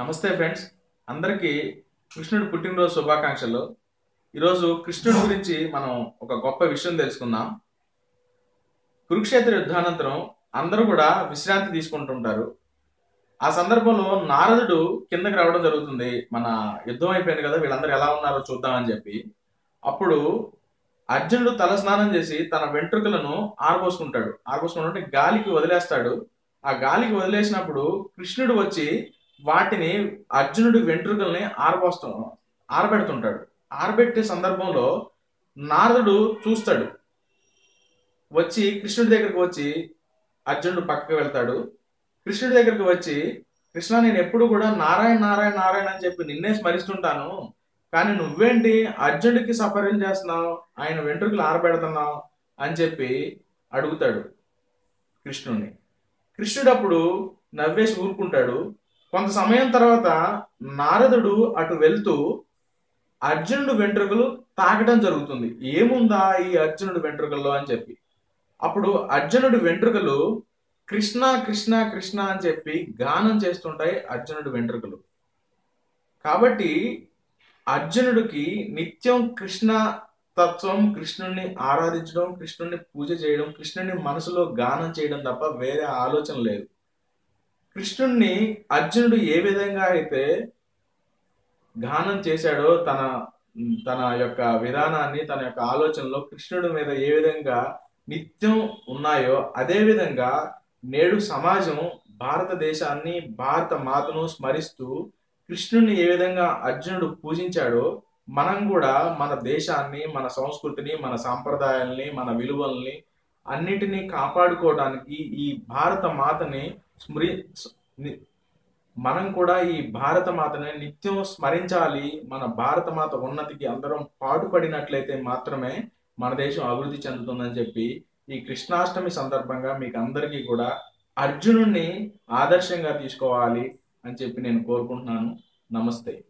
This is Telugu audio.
నమస్తే ఫ్రెండ్స్. అందరికీ కృష్ణుడు పుట్టినరోజు శుభాకాంక్షలు. ఈరోజు కృష్ణుడి గురించి మనం ఒక గొప్ప విషయం తెలుసుకుందాం. కురుక్షేత్ర యుద్ధానంతరం అందరూ కూడా విశ్రాంతి తీసుకుంటుంటారు. ఆ సందర్భంలో నారదుడు కిందకి రావడం జరుగుతుంది. మన యుద్ధం అయిపోయింది కదా వీళ్ళందరూ ఎలా ఉన్నారో చూద్దామని చెప్పి. అప్పుడు అర్జునుడు తల స్నానం చేసి తన వెంట్రుకలను ఆరబోసుకుంటాడు. ఆరబోసుకుంటే గాలికి వదిలేస్తాడు. ఆ గాలికి వదిలేసినప్పుడు కృష్ణుడు వచ్చి వాటిని అర్జునుడి వెంట్రుకల్ని ఆరబోస్తూ ఆరబెడుతుంటాడు. ఆరబెట్టే సందర్భంలో నారదుడు చూస్తాడు. వచ్చి కృష్ణుడి దగ్గరికి వచ్చి అర్జునుడు పక్కకు వెళ్తాడు. కృష్ణుడి దగ్గరికి వచ్చి కృష్ణ నేను ఎప్పుడు కూడా నారాయణ నారాయణ నారాయణ అని చెప్పి నిన్నే స్మరిస్తుంటాను. కానీ నువ్వేంటి అర్జునుడికి సఫర్యం చేస్తున్నావు? ఆయన వెంట్రుకలు ఆరబెడుతున్నావు? అని చెప్పి అడుగుతాడు కృష్ణుడిని కృష్ణుడు అప్పుడు నవ్వేసి ఊరుకుంటాడు. కొంత సమయం తర్వాత నారదుడు అటు వెళ్తూ అర్జునుడు వెంట్రుకలు తాకడం జరుగుతుంది. ఏముందా ఈ అర్జునుడు వెంట్రుకల్లో అని చెప్పి. అప్పుడు అర్జునుడి వెంట్రుకలు కృష్ణ కృష్ణ కృష్ణ అని చెప్పి గానం చేస్తుంటాయి అర్జునుడి వెంట్రుకలు. కాబట్టి అర్జునుడికి నిత్యం కృష్ణ తత్వం కృష్ణుడిని ఆరాధించడం కృష్ణుడిని పూజ చేయడం కృష్ణుడిని మనసులో గానం చేయడం తప్ప వేరే ఆలోచన లేదు. కృష్ణుణ్ణి అర్జునుడు ఏ విధంగా అయితే గానం చేశాడో తన తన యొక్క విధానాన్ని తన యొక్క ఆలోచనలో కృష్ణుడి మీద ఏ విధంగా నిత్యం ఉన్నాయో అదే విధంగా నేడు సమాజం భారతదేశాన్ని భారత మాతను స్మరిస్తూ కృష్ణుడిని ఏ విధంగా అర్జునుడు పూజించాడో మనం కూడా మన దేశాన్ని మన సంస్కృతిని మన సాంప్రదాయాల్ని మన విలువల్ని అన్నిటినీ కాపాడుకోవడానికి ఈ భారత మాతని స్మరి ని- మనం కూడా ఈ భారత మాతని నిత్యం స్మరించాలి. మన భారత మాత ఉన్నతికి అందరం పాటుపడినట్లయితే మాత్రమే మన దేశం అభివృద్ధి చెందుతుందని చెప్పి ఈ కృష్ణాష్టమి సందర్భంగా మీకు అందరికీ కూడా అర్జునుడిని ఆదర్శంగా తీసుకోవాలి అని చెప్పి నేను కోరుకుంటున్నాను. నమస్తే.